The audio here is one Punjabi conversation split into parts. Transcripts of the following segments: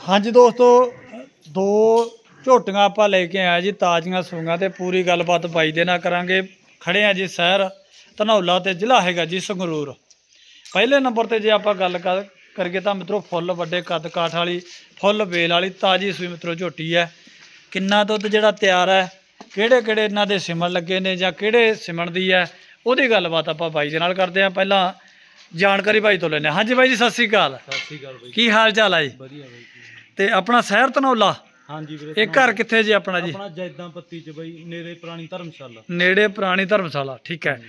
ਹਾਂਜੀ ਦੋਸਤੋ, ਦੋ ਝੋਟੀਆਂ ਆਪਾਂ ਲੈ ਕੇ ਆਏ ਜੀ, ਤਾਜ਼ੀਆਂ ਸੂਈਆਂ ਤੇ ਪੂਰੀ ਗੱਲਬਾਤ ਬਾਈ ਦੇ ਨਾਲ ਕਰਾਂਗੇ। ਖੜੇ ਆ ਜੀ ਸ਼ਹਿਰ ਧਨੌਲਾ ਤੇ ਜ਼ਿਲ੍ਹਾ ਹੈਗਾ ਜੀ ਸੰਗਰੂਰ। ਪਹਿਲੇ ਨੰਬਰ ਤੇ ਜੇ ਆਪਾਂ ਗੱਲ ਕਰ, ਕਰੀਏ ਤਾਂ ਮਿੱਤਰੋ, ਫੁੱਲ ਵੱਡੇ ਕੱਦ ਕਾਠ ਵਾਲੀ, ਫੁੱਲ ਵੇਲ ਵਾਲੀ ਤਾਜ਼ੀ ਸੂਈ ਮਿੱਤਰੋ ਝੋਟੀ ਹੈ। ਕਿੰਨਾ ਦੁੱਧ ਜਿਹੜਾ ਤਿਆਰ ਹੈ ਕਿਹੜੇ ਕਿਹੜੇ ਇਹਨਾਂ ਦੇ ਸਿਮਣ ਲੱਗੇ ਨੇ ਜਾਂ ਕਿਹੜੇ ਸਿਮਣ ਦੀ ਹੈ, ਉਹਦੀ ਗੱਲਬਾਤ ਆਪਾਂ ਬਾਈ ਦੇ ਨਾਲ ਕਰਦੇ ਹਾਂ। ਪਹਿਲਾਂ ਜਾਣਕਾਰੀ ਬਾਈ ਤੋਂ ਹਾਂ। ਹਾਂਜੀ ਬਾਈ ਜੀ ਸਤਿ ਸ੍ਰੀ ਅਕਾਲ। ਸਤਿ ਸ਼੍ਰੀ ਅਕਾਲ ਬਾਈ ਕੀ ਹਾਲ ਚਾਲ ਹੈ ਜੀ? ਵਧੀਆ ਬਾਈ ਤੇ ਆਪਣਾ ਸ਼ਹਿਰ ਧਨੌਲਾ ਹਾਂਜੀ ਵੀਰੇ ਇਹ ਘਰ ਕਿੱਥੇ ਜੀ ਆਪਣਾ ਜੀ? ਆਪਣਾ ਜੈਦਾਂ ਪੱਤੀ ਚ ਬਾਈ ਨੇੜੇ ਪੁਰਾਣੀ ਧਰਮਸ਼ਾਲਾ। ਨੇੜੇ ਪੁਰਾਣੀ ਧਰਮਸ਼ਾਲਾ ਠੀਕ ਹੈ।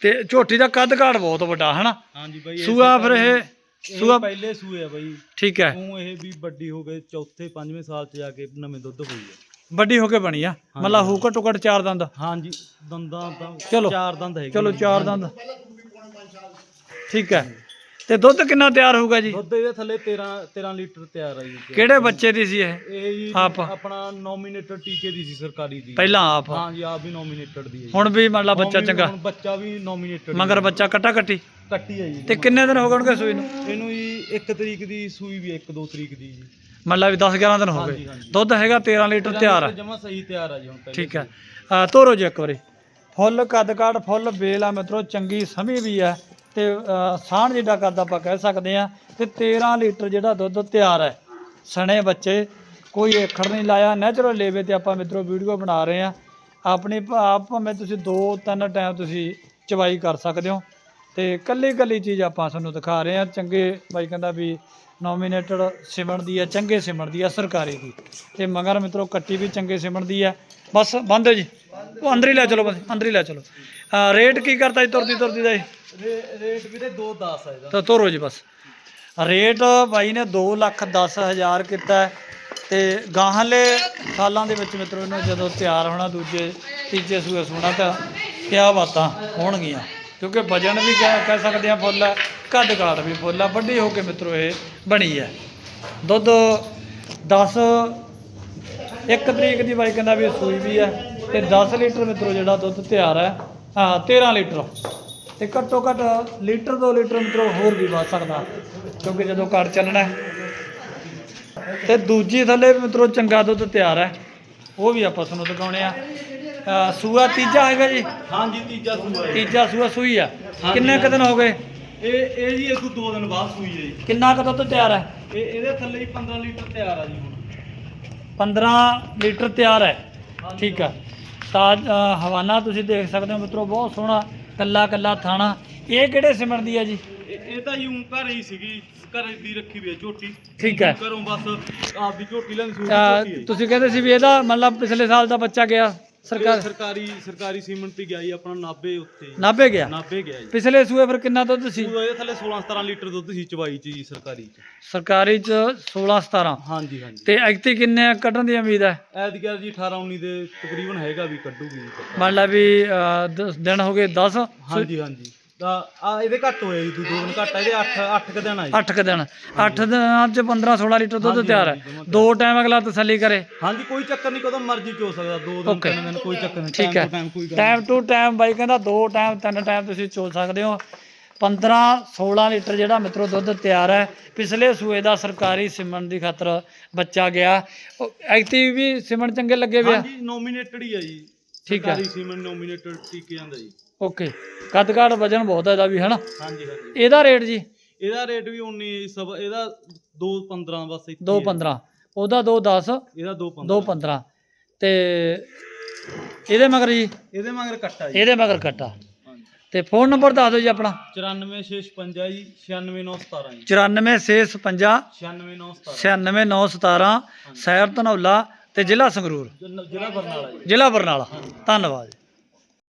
ਤੇ ਝੋਟੀ ਦਾ ਕੱਦ ਕਾਠ ਬਹੁਤ ਵੱਡਾ ਹਨਾ? ਹਾਂਜੀ ਬਾਈ ਸੂਆ ਫਿਰ ਇਹ ਸੂਆ ਪਹਿਲੇ ਸੂਏ ਆ ਬਾਈ। ਠੀਕ ਹੈ। ਉਹ ਇਹ ਵੀ ਵੱਡੀ ਹੋ ਗਏ ਚੌਥੇ ਪੰਜਵੇਂ ਸਾਲ ਚ ਜਾ ਕੇ ਨਵੇਂ ਦੁੱਧ ਹੋਈ ਹੈ ਵੱਡੀ ਹੋ ਕੇ ਬਣੀ ਆ। ਮਤਲਬ ਹੋ ਘੱਟੋ ਘੱਟ ਚਾਰ ਦੰਦ। ਹਾਂਜੀ ਦੰਦਾਂ ਤਾਂ ਚਲੋ। ਚਾਰ ਦੰਦ ਹੈਗੇ ਚਲੋ ਚਾਰ ਦੰਦ। ਠੀਕ ਹੈ। ਤੇ ਦੁੱਧ ਕਿੰਨਾ ਤਿਆਰ ਹੋਊਗਾ ਜੀ? ਦੁੱਧ ਇਹਦੇ ਥੱਲੇ 13 13 ਲੀਟਰ ਤਿਆਰ ਆ ਜੀ। ਕਿਹੜੇ ਬੱਚੇ ਦੀ ਸੀ ਇਹ? ਇਹ ਜੀ ਆਪ? ਆਪਣਾ ਨੋਮੀਨੇਟਡ ਟੀਕੇ ਦੀ ਸੀ ਸਰਕਾਰੀ ਦੀ। ਪਹਿਲਾਂ ਆਪ। ਹਾਂਜੀ ਆਪ ਵੀ ਨੋਮੀਨੇਟਡ ਦੀ ਹੈ ਜੀ। ਹੁਣ ਵੀ ਮਤਲਬ ਬੱਚਾ ਹੁਣ ਵੀ- ਚੰਗਾ। ਹੁਣ ਬੱਚਾ ਵੀ ਨੋਮੀਨੇਟਡ ਮਗਰ ਬੱਚਾ ਕੱਟਾ ਕੱਟੀ? ਕੱਟੀ ਹੈ ਜੀ। ਤੇ ਕਿੰਨੇ ਦਿਨ ਹੋ ਗਏ ਹੋਣਗੇ ਸੂਈ ਨੂੰ? ਇਹਨੂੰ ਜੀ 1 ਤਰੀਕ ਦੀ ਸੂਈ ਵੀ 1 2 ਤਰੀਕ ਦੀ ਜੀ। ਮਤਲਬ ਵੀ 10 11 ਦਿਨ ਹੋ ਹਾਂਜੀ, ਗਏ। ਹਾਂਜੀ। ਦੁੱਧ ਹੈਗਾ 13 ਲੀਟਰ ਤਿਆਰ ਹੈ ਜਮਾ ਸਹੀ ਤਿਆਰ ਆ ਜੀ ਹੁਣ ਪਹਿਲੇ ਠੀਕ ਹੈ। ਆ, ਤੋਰੋ ਜੀ ਇੱਕ ਵਾਰੀ। ਫੁੱਲ ਕੱਦ ਕਾਠ ਫੁੱਲ ਬੇਲ ਆ ਮਿੱਤਰੋ ਚੰਗੀ ਸਮੀ ਵੀ ਹੈ। ਤੇ ਅ, ਸਾਣ ਜਿੱਡਾ ਕੱਦ ਆਪਾਂ ਕਹਿ ਸਕਦੇ ਆ ਤੇ 13 ਲੀਟਰ ਜਿਹੜਾ ਦੁੱਧ ਤਿਆਰ ਹੈ। ਸਣੇ ਬੱਚੇ ਕੋਈ ਏਖੜ ਨਹੀਂ ਲਾਇਆ ਨੈਚੁਰਲ ਲੇਵੇ ਤੇ ਆਪਾਂ ਮਿੱਤਰੋ ਵੀਡੀਓ ਬਣਾ ਰਹੇ ਆ ਆਪਣੀ ਭ- ਆਪ ਭਾਵੇਂ ਤੁਸੀਂ ਦੋ ਤਿੰਨ ਟਾਈਮ ਤੁਸੀਂ ਚਵਾਈ ਕਰ ਸਕਦੇ ਹੋ। ਤੇ ਕੱਲੀ ਕੱਲੀ ਚੀਜ਼ ਆਪਾਂ ਤੁਹਾਨੂੰ ਦਿਖਾ ਰਹੇ ਆ ਚੰਗੇ ਬਾਈ ਕਹਿੰਦਾ ਵੀ ਨੋਮੀਨੇਟਡ ਸਿਮਣ ਦੀ ਹੈ ਚੰਗੇ ਸਿਮਣ ਦੀ ਹੈ ਸਰਕਾਰੀ ਦੀ। ਤੇ ਮਗਰ ਮਿੱਤਰੋ ਕੱਟੀ ਵੀ ਚੰਗੇ ਸਿਮਣ ਦੀ ਹੈ। ਬਸ ਬੰਦ ਜੀ। ਉਹ ਅੰਦਰ ਹੀ ਲੈ ਚਲੋ ਬਸ ਅੰਦਰ ਹੀ ਲੈ ਚਲੋ। ਅਹ ਰੇਟ ਕੀ ਕਰਤਾ ਜੀ ਤੁਰਦੀ ਤੁਰਦੀ ਦਾ ਜੀ? ਰੇ- ਰੇਟ ਵੀਰੇ 2 10 ਆ ਇਹਦਾ। ਤਾਂ ਤੋਰੋ ਜੀ ਬਸ। ਰੇਟ ਬਾਈ ਨੇ 2 ਲੱਖ 10 ਹਜ਼ਾਰ ਕੀਤਾ ਹੈ ਤੇ ਗਾਹਲੇ ਸਾਲਾਂ ਦੇ ਵਿੱਚ ਮਿੱਤਰੋ ਇਹਨੂੰ ਜਦੋਂ ਤਿਆਰ ਹੋਣਾ ਦੂਜੇ ਤੀਜੇ ਸੂਏ ਸੋਣਾ ਤਾਂ ਕਿਆ ਬਾਤਾਂ ਹੋਣਗੀਆਂ। ਕਿਉਂਕਿ ਵਜਨ ਵੀ ਕਹਿ ਕਹਿ ਸਕਦੇ ਆ ਫੁੱਲ ਹੈ ਕੱਦ ਕਾਠ ਵੀ ਫੁੱਲ ਹੈ ਵੱਡੀ ਹੋ ਕੇ ਮਿੱਤਰੋ ਇਹ ਬਣੀ ਹੈ। ਦੁੱਧ 10 ਇੱਕ ਤਰੀਕ ਦੀ ਬਾਈ ਕਹਿੰਦਾ ਵੀ ਸੂਈ ਵੀ ਹੈ ਤੇ 10 ਲੀਟਰ ਮਿੱਤਰੋ ਜਿਹੜਾ ਦੁੱਧ ਤਿਆਰ ਹੈ ਹਾਂ 13 ਲੀਟਰ। ਤੇ ਘੱਟੋ ਘੱਟ ਲੀਟਰ 2 ਲੀਟਰ ਮਿੱਤਰੋ ਹੋਰ ਵੀ ਵੱਧ ਸਕਦਾ ਕਿਉਂਕਿ ਜਦੋਂ ਘਰ ਚੱਲਣਾ। ਤੇ ਦੂਜੀ ਥੱਲੇ ਵੀ ਮਿੱਤਰੋ ਚੰਗਾ ਦੁੱਧ ਤਿਆਰ ਹੈ ਉਹ ਵੀ ਆਪਾਂ ਤੁਹਾਨੂੰ ਦਿਖਾਉਣੇ ਆ। ਸੂਆ ਤੀਜਾ ਹੈਗਾ ਜੀ? ਹਾਂਜੀ ਤੀਜਾ ਸੂਆ ਤੀਜਾ ਸੂਆ ਸੂਈ ਆ। ਕਿੰਨੇ ਕੁ ਦਿਨ ਹੋ ਗਏ? ਇਹ ਇਹ ਜੀ ਇਸ ਤੋਂ 2 ਦਿਨ ਬਾਅਦ ਸੂਈ ਹੈ ਜੀ। ਕਿੰਨਾ ਕੁ ਦੁੱਧ ਤਿਆਰ ਹੈ? ਇਹ ਇਹਦੇ ਥੱਲੇ ਹੀ 15 ਲੀਟਰ ਤਿਆਰ ਆ ਜੀ ਹੁਣ। 15 ਲੀਟਰ ਤਿਆਰ ਹੈ। ਠੀਕ ਆ। ਤਾਜ ਹਵਾਨਾ ਤੁਸੀਂ ਦੇਖ ਸਕਦੇ ਹੋ ਮਿੱਤਰੋ ਬਹੁਤ ਸੋਹਣਾ ਕੱਲਾ ਕੱਲਾ ਥਾਣਾ। ਇਹ ਕਿਹੜੇ ਸਿਮਣ ਦੀ ਹੈ ਜੀ? ਇਹ ਤਾਂ ਯੂੰ ਘਰ ਹੀ ਸੀਗੀ ਘਰ ਦੀ ਰੱਖੀ ਵੀ ਝੋਟੀ। ਠੀਕ ਹੈ। ਘਰੋਂ ਬਸ ਆਪਦੀ ਝੋਟੀ ਲੈਣ ਸੂਈ ਦੀ ਅ, ਝੋਟੀ ਹੈ ਜੀ। ਤੁਸੀਂ ਕਹਿੰਦੇ ਸੀ ਵੀ ਇਹਦਾ ਮਤਲਬ ਪਿਛਲੇ ਸਾਲ ਦਾ ਬੱਚਾ ਗਿਆ। ਸਰਕਾਰ ਸਰਕਾਰੀ ਸਰਕਾਰੀ ਸੀਮੈਂਟ ਤੇ ਗਿਆ ਜੀ ਆਪਣਾ ਨਾਭੇ ਉੱਤੇ। ਨਾਭੇ ਗਿਆ? ਨਾਭੇ ਗਿਆ ਜੀ। ਪਿਛਲੇ ਸੂਏ ਫਿਰ ਕਿੰਨਾ ਦੁੱਧ ਸੀ? ਉਦੋਂ ਇਹਦੇ ਥੱਲੇ 16 17 ਲੀਟਰ ਦੁੱਧ ਸੀ ਚਵਾਈ ਚ ਜੀ ਸਰਕਾਰੀ ਚ। ਸਰਕਾਰੀ ਚ 16 17 ਹਾਂਜੀ ਹਾਂਜੀ। ਤੇ ਐਕਤੀ ਕਿੰਨੇ ਕੱਢਣ ਦੀ ਉਮੀਦ ਹੈ? ਐਤਕੀ ਜੀ 18 19 ਦੇ ਤਕਰੀਬਨ ਹੈਗਾ ਵੀ ਕੱਢੂਗੀ। ਮੰਨ ਲਾ ਵੀ ਦਿਨ ਹੋ ਗਏ 10 ਹਾਂਜੀ ਹਾਂਜੀ। ਆ ਇਹਦੇ ਘੱਟ ਹੋਇਆ ਜੀ ਦੋ ਦੋ ਦਿਨ ਘੱਟ ਆ ਇਹਦੇ 8 8 ਕ ਦਿਨ ਆ ਜੀ। 8 ਕ ਦਿਨ 8 ਦਿਨਾਂ ਚ 15 16 ਲੀਟਰ ਦੁੱਧ ਹਾਂਜੀ, ਤਿਆਰ ਹਾਂਜੀ, ਹੈ ਜਮਾਂ ਦੋ ਟਾਈਮ ਅਗਲਾ ਤਸੱਲੀ ਕਰੇ। ਹਾਂਜੀ ਕੋਈ ਚੱਕਰ ਨਹੀਂ ਕਦੋਂ ਮਰਜ਼ੀ ਚੋ ਸਕਦਾ ਦੋ ਦਿਨ Okay. ਤਿੰਨ ਦਿਨ ਕੋਈ ਚੱਕਰ ਨਹੀਂ ਠੀਕ ਹੈ। ਟਾਈਮ ਕੋਈ ਗੱਲ ਟਾਈਮ ਟੂ ਟਾਈਮ ਬਾਈ ਕਹਿੰਦਾ ਦੋ ਟਾਈਮ ਤਿੰਨ ਟਾਈਮ ਤੁਸੀਂ ਚੋ ਸਕਦੇ ਹੋ। 15 16 ਲੀਟਰ ਜਿਹੜਾ ਮਿੱਤਰੋ ਦੁੱਧ ਤਿਆਰ ਹੈ ਪਿਛਲੇ ਸੂਏ ਦਾ ਸਰਕਾਰੀ ਸਿਮਣ ਦੀ ਖਾਤਰ ਬੱਚਾ ਗਿਆ। ਐਕਟਿਵ ਵੀ ਸਿਮਣ ਚੰਗੇ ਲੱਗੇ ਨਹੀਂ। ਵਿਆ ਹਾਂਜੀ ਨੋਮੀਨੇਟਡ ਹੀ ਆ ਜੀ। ਠੀਕ ਹੈ। ਸਰਕਾਰੀ ਸੀਮੈਂਟ ਨੋਮੀਨੇਟਡ ਟੀਕੇ ਜਾਂਦਾ ਜੀ। ਓਕੇ। ਕੱਦ ਕਾਠ ਵਜਨ ਬਹੁਤ ਹੈ ਇਹਦਾ ਵੀ ਹਨਾ? ਹਾਂਜੀ ਹਾਂਜੀ। ਇਹਦਾ ਰੇਟ ਜੀ? ਇਹਦਾ ਰੇਟ ਵੀ 19 ਸਭ ਇਹਦਾ 2 15 ਬਸ ਇੱਥੇ 2 ਹੀ। ਹੈ। 15 ਉਹਦਾ 2 10 ਇਹਦਾ 2 15 2 15 ਤੇ ਇਹਦੇ ਮਗਰ ਜੀ? ਇਹਦੇ ਮਗਰ ਕੱਟਾ ਜੀ। ਇਹਦੇ ਮਗਰ ਕੱਟਾ। ਹਾਂਜੀ। ਤੇ ਫੋਨ ਨੰਬਰ ਦੱਸ ਦਿਓ ਜੀ ਆਪਣਾ। 94655 ਜੀ 96917 ਜੀ। 94650 96917 96917 ਸ਼ਹਿਰ ਧਨੌਲਾ ਤੇ ਜ਼ਿਲ੍ਹਾ ਸੰਗਰੂਰ। ਜ਼ਿਲ੍ਹਾ ਬਰਨਾਲਾ ਜੀ। ਜ਼ਿਲ੍ਹਾ ਬਰਨਾਲਾ। ਧੰਨਵਾਦ